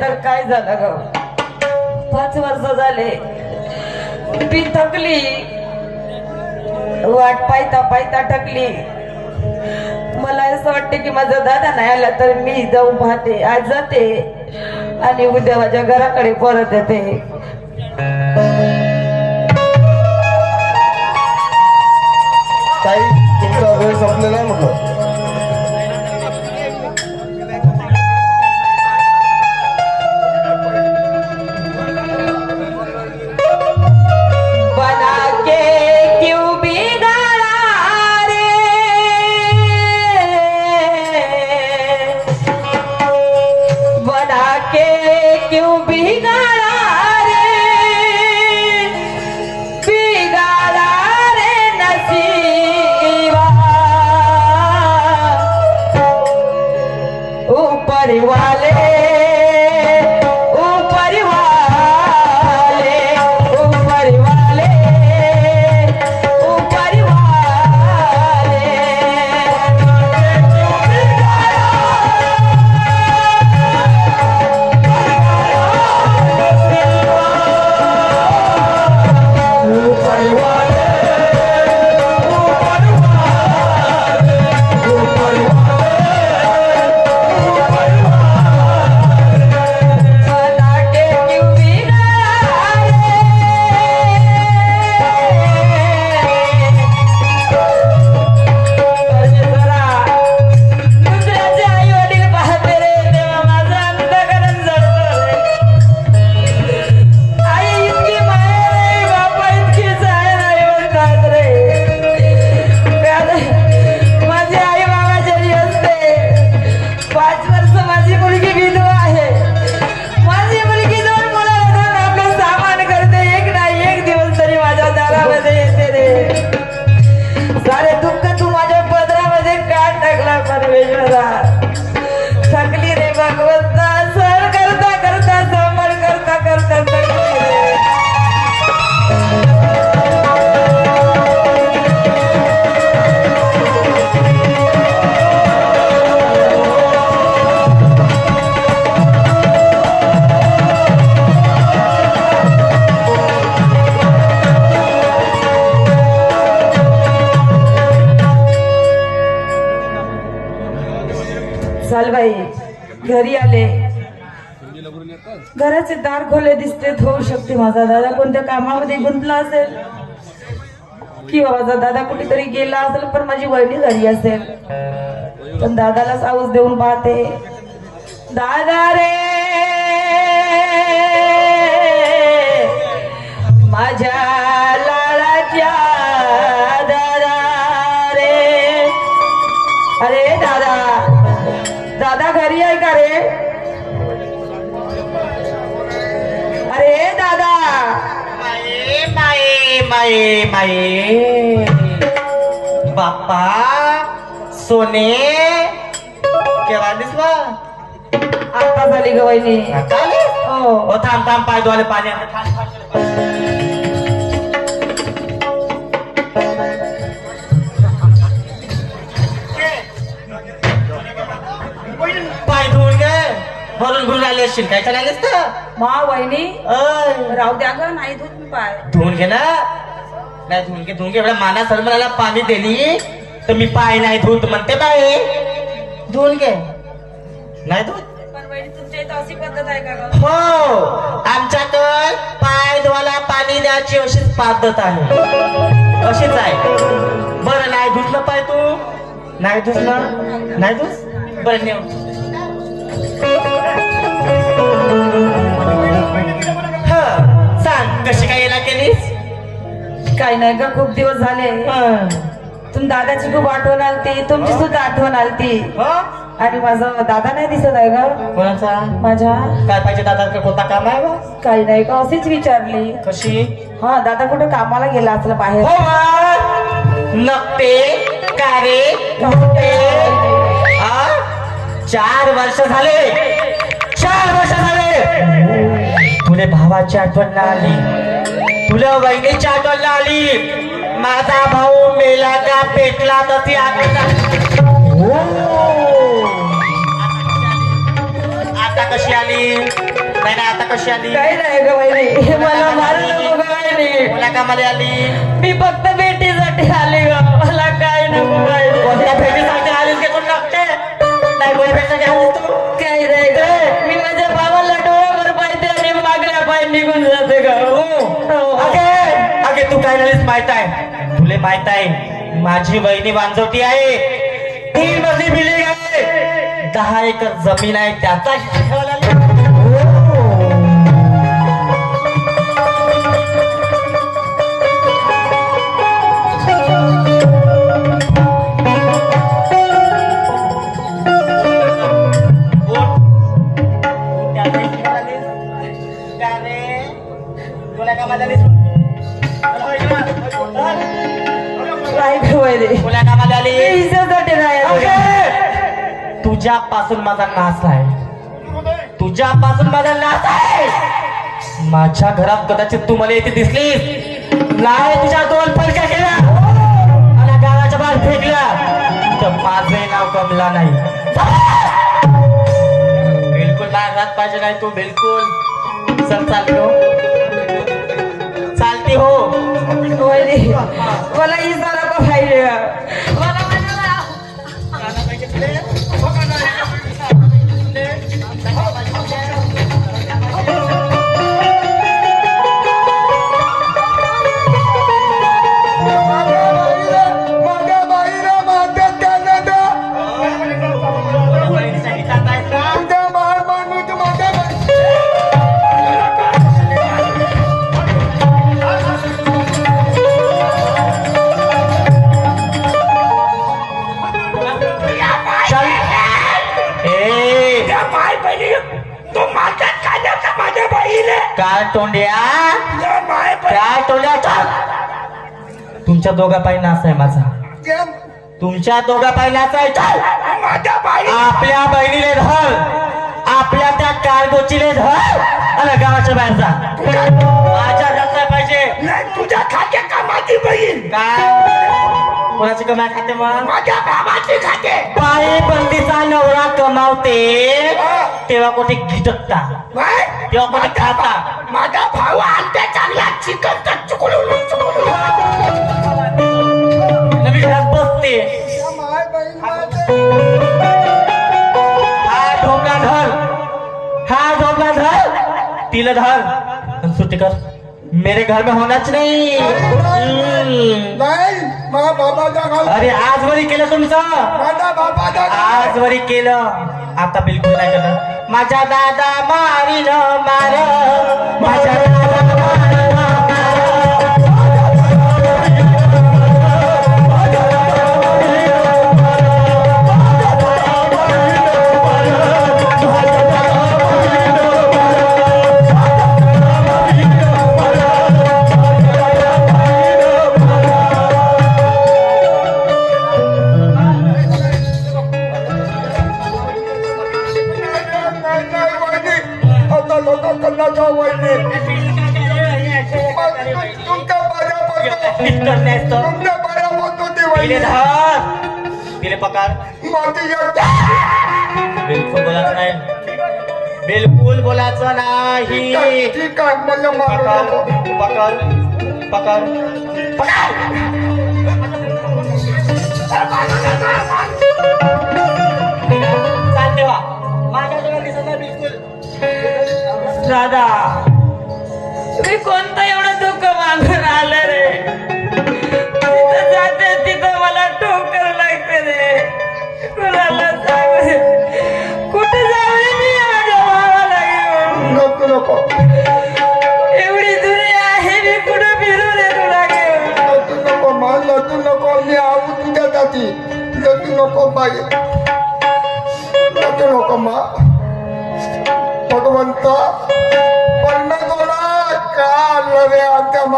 तर काय झालं ग? पाच वर्ष झाले. मी थकली. वाट पायता पायता टकली मला असं वाटते की माझा दादा नाही आला तर मी जाऊन पाहते. आज जाते आणि उद्या माझ्या घराकडे परत येते. काही तुमचा वेळ संपलेला म्हटलं. ऊपर लालबाई घरी आले. घराचे दार खोले दिसते होऊ शकते माझा दादा. कोणत्या कामामध्ये गुंतला असेल? किंवा माझा दादा कुठेतरी गेला असेल पण माझी वहिनी घरी असेल. पण दादालाच आवाज देऊन पाहते. दादा रे! माझ्या माये माये. बाप्पा सोने. केव्हा दिसला आता झाली ग वहिनी. हो. थांब थांब पाय धुवाले पाणी आणते. थांब. पाय धुवून घे. भरून भरून आले असशील. काय असतं मा वहिनी अय, राहू द्या ग नाही धुत मी पाय. धुवून घे ना. नाही धुवून घे धुवून घे. एवढ्या माना सरमनाला पाणी दिली तर मी पाय नाही धुत म्हणते बाई. धुवून घे. नाही धुत? पण वहिनी तुमच्या इथं अशी पद्धत आहे का ग? हो. आमच्याकडे पाय धुवायला पाणी द्यायची अशीच पद्धत आहे. अशीच आहे. बरं नाही धुतलं पाय तू. नाही धुतलं? नाही धुस बरं नेऊ. हं, सांग कशी काय येला केलीस? काही नाही ग खूप दिवस झाले. हं. तुम दादाची खूप आठवण आलती तुमची सुद्धा आठवण आलती. हं? आणि माझा दादा नाही दिसत आहे ग. कोणाचा? माझ्या? काय पाहिजे दादा कोणता काम आहे बा? काही नाही का अशीच विचारली. कशी? हा दादा कुठं कामाला गेला असला बाहेर? हो. नकटे कारे आ? चार वर्ष झाले. चार वर्ष तुले भावाची आठवण ना आली. तुला वहिनीची आठवण ना आली. माझा भाऊ मेला का पेटला तर ती आठवण हो. आता कशी आली? नाही आता कशी आली? काही नाही ग वहिनी. मला मारू नको ग वहिनी. कोण्या कामाला आली. मी फक्त भेटीसाठी आले ग. मला काय नको जाते हो. अगे अगे तू काय झालीस माहीत आहे तुले माहीत आहे माझी बहिणी बांधवती आहे तीन मजली बिल्डिंग आहे दहा एकर जमीन आहे त्याचा कामाला आली? नाही! तुझ्यापासून माझा नाश आहे. तुझ्यापासून माझा नाश आहे. माझ्या घरात कदाचित तू मला इथे दिसलीस. नाही तुझ्या दोन फलक्या केल्या आणि गावाच्या बाहेर फेकल्या तर माझे नाव कमला नाही. बिलकुल माझ्या घरात पाहिजे नाही तू बिलकुल. चल चालतो चालती हो. मला काय तोंड्या. काय तोंड्या चल तुमच्या दोघा पायी नाच आहे माझा. केम? तुमच्या दोघा पायी नाच आहे माझ्या बाई आपल्या बहिणीले धर. आपल्या त्या कारगोचीले धर. आणि गावाच्या बाहेर जा. माझ्या घरचा पाहिजे नाही तुझ्या खात्या कामाची बहीण काय? कोणाची कमाई खाते मग? माझ्या बाबाची खाते बाई बंदीचा नवरा कमावते तेव्हा कुठे खिटकता काय? खाता माझा भाऊ आणते चांगला चिकन चुकलू चुकलू घरात बसते. हा ढोबला धर. हा धर. तिला धर. आणि सुट्टी कर. मेरे घर में होनाच नाही. अरे आज वरी केलं तुमचं? माझ्या बाबाचा आज वरी केलं. आता बिलकुल नाही केलं माझा दादा मारिन मार. माझा दादा ठीक आहे मला मारू नको पकड पकड चालते वा माझ्या दिसत नाही बिलकुल दादा. मी कोणतं एवढं दुःख मागून आलं रे? तिथं जाते तिथं मला ठोकर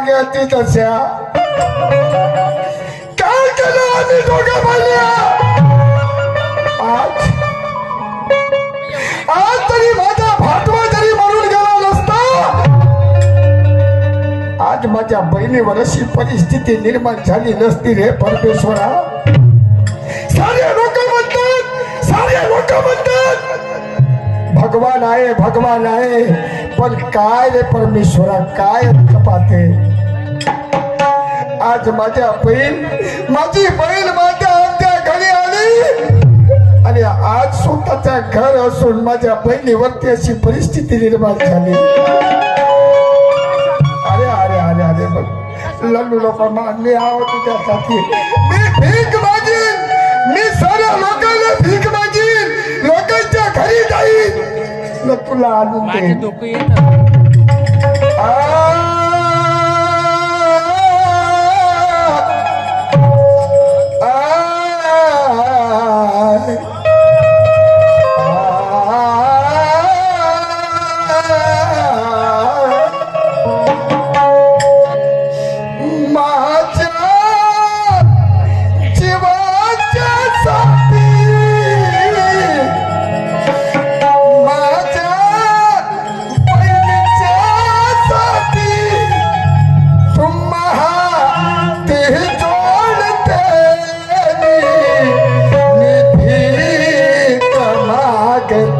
आमच्या मागे अति तशा. काय केलं आम्ही दोघं बोलल्या आज? आज तरी माझा भाटवा जरी मरून गेला नसता. आज माझ्या बहिणीवर अशी परिस्थिती निर्माण झाली नसती रे परमेश्वरा. सारे लोक म्हणतात सारे लोक म्हणतात भगवान आहे भगवान आहे पण काय रे परमेश्वरा काय पाहते आज माझ्या बहीण माझी बहीण माझ्या आमच्या घरी आली. आणि आज स्वतःच्या घर असून माझ्या बहिणीवरती अशी परिस्थिती निर्माण झाली. अरे अरे अरे अरे बघ. लल्लू लोक मी आहो तुझ्यासाठी मी भीक मागीन. मी सर्व लोकांना भीक मागीन. लोकांच्या घरी जाईन. तुला आणून माझे देईन. डोकं येतं. market.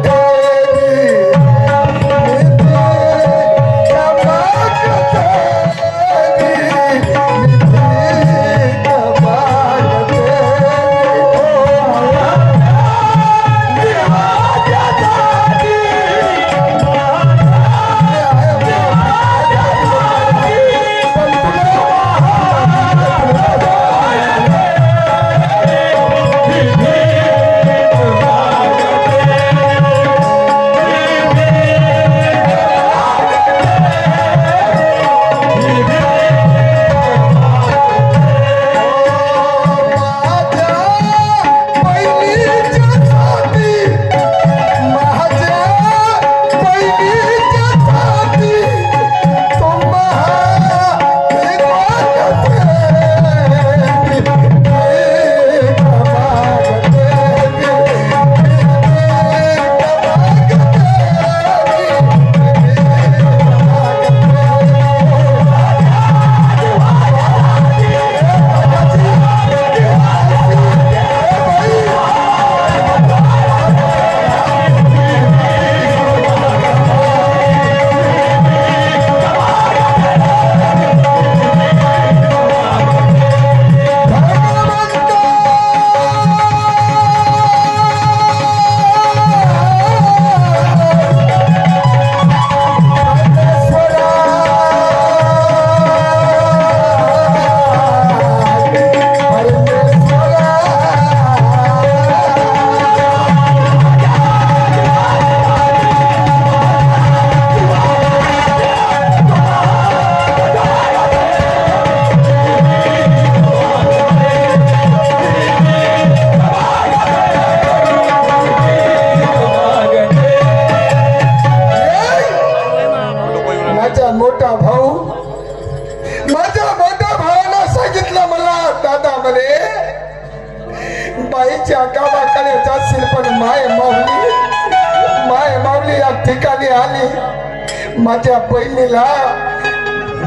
माझ्या बहिणीला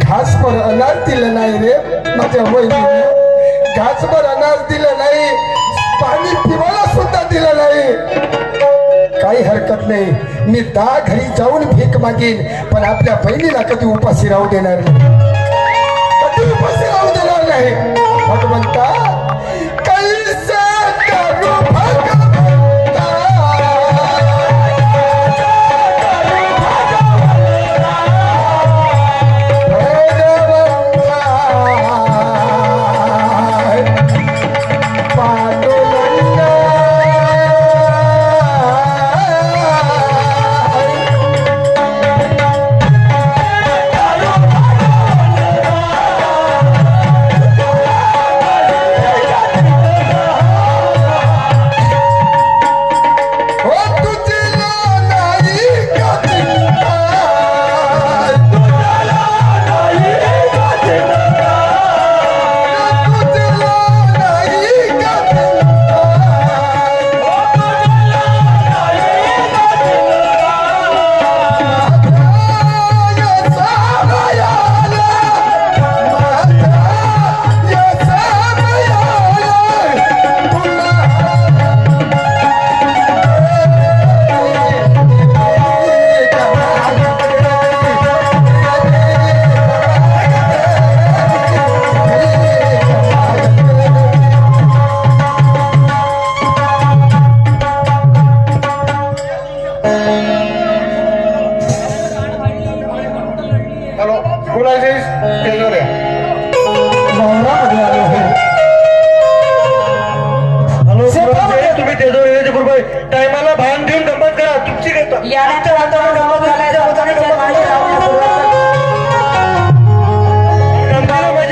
घासभर अनाज दिलं नाही रे माझ्या बहिणीने. घासभर अनाज दिलं नाही पाणी पिवायला सुद्धा दिलं नाही. काही हरकत नाही मी दहा घरी जाऊन भीक मागेन पण आपल्या बहिणीला कधी उपाशी राहू देणार नाही. कधी उपाशी राहू देणार नाही.